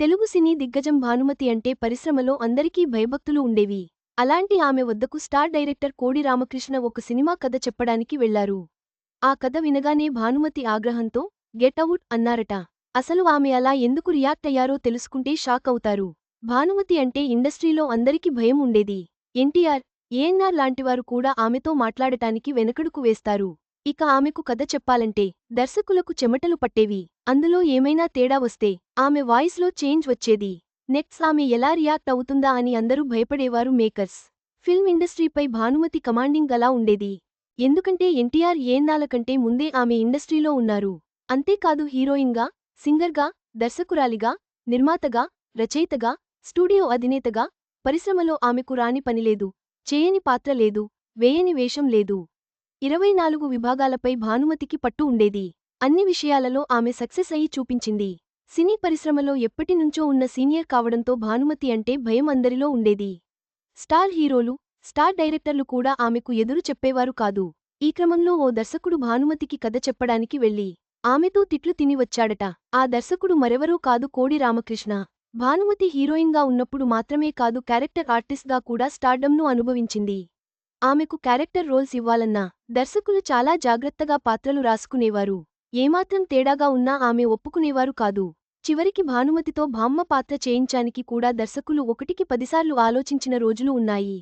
తెలుగు సినీ దిగ్గజం భానుమతి అంటే పరిశ్రమలో అందరికీ భయభక్తులు ఉండేవి. అలాంటి ఆమె వద్దకు స్టార్ డైరెక్టర్ కోడి రామకృష్ణ ఒక సినిమా కథ చెప్పడానికి వెళ్ళారు. ఆ కథ వినగానే భానుమతి ఆగ్రహంతో గెట్అవుట్ అన్నారట. అసలు ఆమె అలా ఎందుకు రియాక్ట్ అయ్యారో తెలుసుకుంటే షాక్ అవుతారు. భానుమతి అంటే ఇండస్ట్రీలో అందరికీ భయం ఉండేది. ఎన్టీఆర్ ఏఎన్ఆర్ లాంటివారు కూడా ఆమెతో మాట్లాడటానికి వెనకడుకు వేస్తారు. ఇక ఆమెకు కథ చెప్పాలంటే దర్శకులకు చెమటలు పట్టేవి. అందులో ఏమైనా తేడా వస్తే ఆమె వాయిస్లో చేంజ్ వచ్చేది. నెక్స్ట్ ఆమె ఎలా రియాక్ట్ అవుతుందా అని అందరూ భయపడేవారు మేకర్స్. ఫిల్మ్ ఇండస్ట్రీపై భానుమతి కమాండింగ్ అలా ఉండేది. ఎందుకంటే ఎన్టీఆర్ ఏన్నాళ్ళ కంటే ముందే ఆమె ఇండస్ట్రీలో ఉన్నారు. అంతేకాదు హీరోయిన్గా సింగర్గా దర్శకురాలిగా నిర్మాతగా రచయితగా స్టూడియో అధినేతగా పరిశ్రమలో ఆమెకు రాని పనిలేదు చేయని పాత్ర లేదు వేయని వేషం లేదు. ఇరవై నాలుగు విభాగాలపై భానుమతికి పట్టు ఉండేది. అన్ని విషయాలలో ఆమె సక్సెస్ అయి చూపించింది. సినీ పరిశ్రమలో ఎప్పటినుంచో ఉన్న సీనియర్ కావడంతో భానుమతి అంటే భయం అందరిలో ఉండేది. స్టార్ హీరోలు స్టార్ డైరెక్టర్లు కూడా ఆమెకు ఎదురు చెప్పేవారు కాదు. ఈ క్రమంలో ఓ దర్శకుడు భానుమతికి కథ చెప్పడానికి వెళ్ళి ఆమెతో తిట్లు తిని వచ్చాడట. ఆ దర్శకుడు మరెవరూ కాదు కోడి రామకృష్ణ. భానుమతి హీరోయిన్గా ఉన్నప్పుడు మాత్రమే కాదు క్యారెక్టర్ ఆర్టిస్ట్గా కూడా స్టార్డమ్ను అనుభవించింది. ఆమెకు క్యారెక్టర్ రోల్స్ ఇవ్వాలన్నా దర్శకులు చాలా జాగ్రత్తగా పాత్రలు రాసుకునేవారు. ఏమాత్రం తేడాగా ఉన్నా ఆమె ఒప్పుకునేవారు కాదు. చివరికి భానుమతితో భామ్మ పాత్ర చేయించానికి కూడా దర్శకులు ఒకటికి పదిసార్లు ఆలోచించిన రోజులు ఉన్నాయి.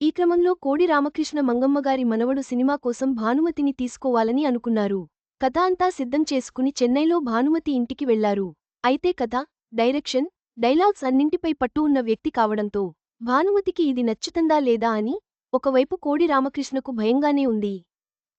ఈ క్రమంలో కోడి రామకృష్ణ మంగమ్మగారి మనవడు సినిమా కోసం భానుమతిని తీసుకోవాలని అనుకున్నారు. కథ అంతా సిద్ధం చేసుకుని చెన్నైలో భానుమతి ఇంటికి వెళ్ళారు. అయితే కథ డైరెక్షన్ డైలాగ్స్ అన్నింటిపై పట్టు ఉన్న వ్యక్తి కావడంతో భానుమతికి ఇది నచ్చుతుందా లేదా అని ఒకవైపు కోడి రామకృష్ణకు భయంగానే ఉంది.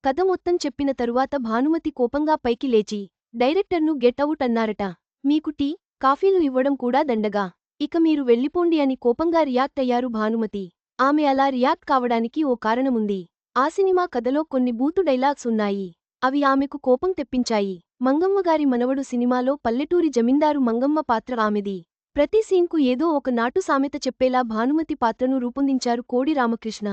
కథ మొత్తం చెప్పిన తరువాత భానుమతి కోపంగా పైకి లేచి డైరెక్టర్ను గెట్అవుట్ అన్నారట. మీకు టీ కాఫీలు ఇవ్వడం కూడా దండగా. ఇక మీరు వెళ్ళిపోండి అని కోపంగా రియాక్ట్ అయ్యారు భానుమతి. ఆమె అలా రియాక్ట్ కావడానికి ఓ కారణముంది. ఆ సినిమా కథలో కొన్ని బూతు డైలాగ్స్ ఉన్నాయి. అవి ఆమెకు కోపం తెప్పించాయి. మంగమ్మగారి మనవడు సినిమాలో పల్లెటూరి జమీందారు మంగమ్మ పాత్ర ఆమెది. ప్రతి సీన్కు ఏదో ఒక నాటు సామెత చెప్పేలా భానుమతి పాత్రను రూపొందించారు కోడి రామకృష్ణ.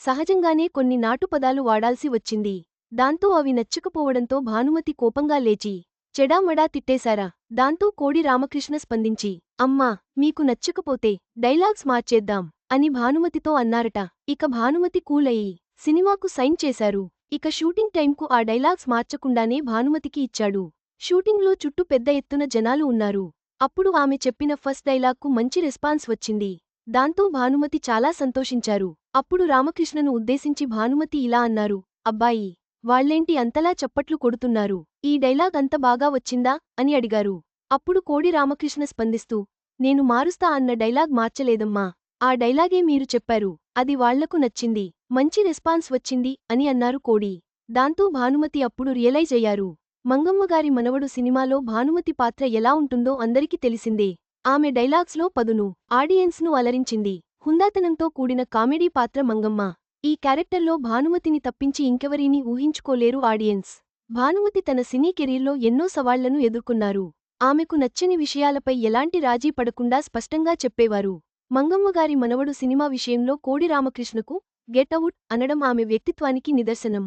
సహజంగానే కొన్ని నాటు పదాలు వాడాల్సి వచ్చింది. దాంతో అవి నచ్చకపోవడంతో భానుమతి కోపంగా లేచి చెడామడా తిట్టేశారా? దాంతో కోడి రామకృష్ణ స్పందించి అమ్మా మీకు నచ్చకపోతే డైలాగ్స్ మార్చేద్దాం అని భానుమతితో అన్నారట. ఇక భానుమతి కూలయ్యి సినిమాకు సైన్ చేశారు. ఇక షూటింగ్ టైంకు ఆ డైలాగ్స్ మార్చకుండానే భానుమతికి ఇచ్చాడు. షూటింగ్లో చుట్టూ పెద్ద ఎత్తున జనాలు ఉన్నారు. అప్పుడు ఆమె చెప్పిన ఫస్ట్ డైలాగ్కు మంచి రెస్పాన్స్ వచ్చింది. దాంతో భానుమతి చాలా సంతోషించారు. అప్పుడు రామకృష్ణను ఉద్దేశించి భానుమతి ఇలా అన్నారు అబ్బాయి వాళ్ళేంటి అంతలా చప్పట్లు కొడుతున్నారు? ఈ డైలాగ్ అంత బాగా వచ్చిందా? అని అడిగారు. అప్పుడు కోడి రామకృష్ణ స్పందిస్తూ నేను మారుస్తా అన్న డైలాగ్ మార్చలేదమ్మా. ఆ డైలాగే మీరు చెప్పారు. అది వాళ్ళకు నచ్చింది. మంచి రెస్పాన్స్ వచ్చింది అని అన్నారు కోడి. దాంతో భానుమతి అప్పుడు రియలైజ్ అయ్యారు. మంగమ్మగారి మనవడు సినిమాలో భానుమతి పాత్ర ఎలా ఉంటుందో అందరికీ తెలిసిందే. ఆమె డైలాగ్స్లో పదును ఆడియన్స్ను అలరించింది. హుందాతనంతో కూడిన కామెడీ పాత్ర మంగమ్మ. ఈ క్యారెక్టర్లో భానుమతిని తప్పించి ఇంకెవరీని ఊహించుకోలేరు ఆడియన్స్. భానుమతి తన సినీ కెరీర్లో ఎన్నో సవాళ్ళను ఎదుర్కొన్నారు. ఆమెకు నచ్చని విషయాలపై ఎలాంటి రాజీ పడకుండా స్పష్టంగా చెప్పేవారు. మంగమ్మగారి మనవడు సినిమా విషయంలో కోడి రామకృష్ణకు గెట్అవుట్ అనడం ఆమె వ్యక్తిత్వానికి నిదర్శనం.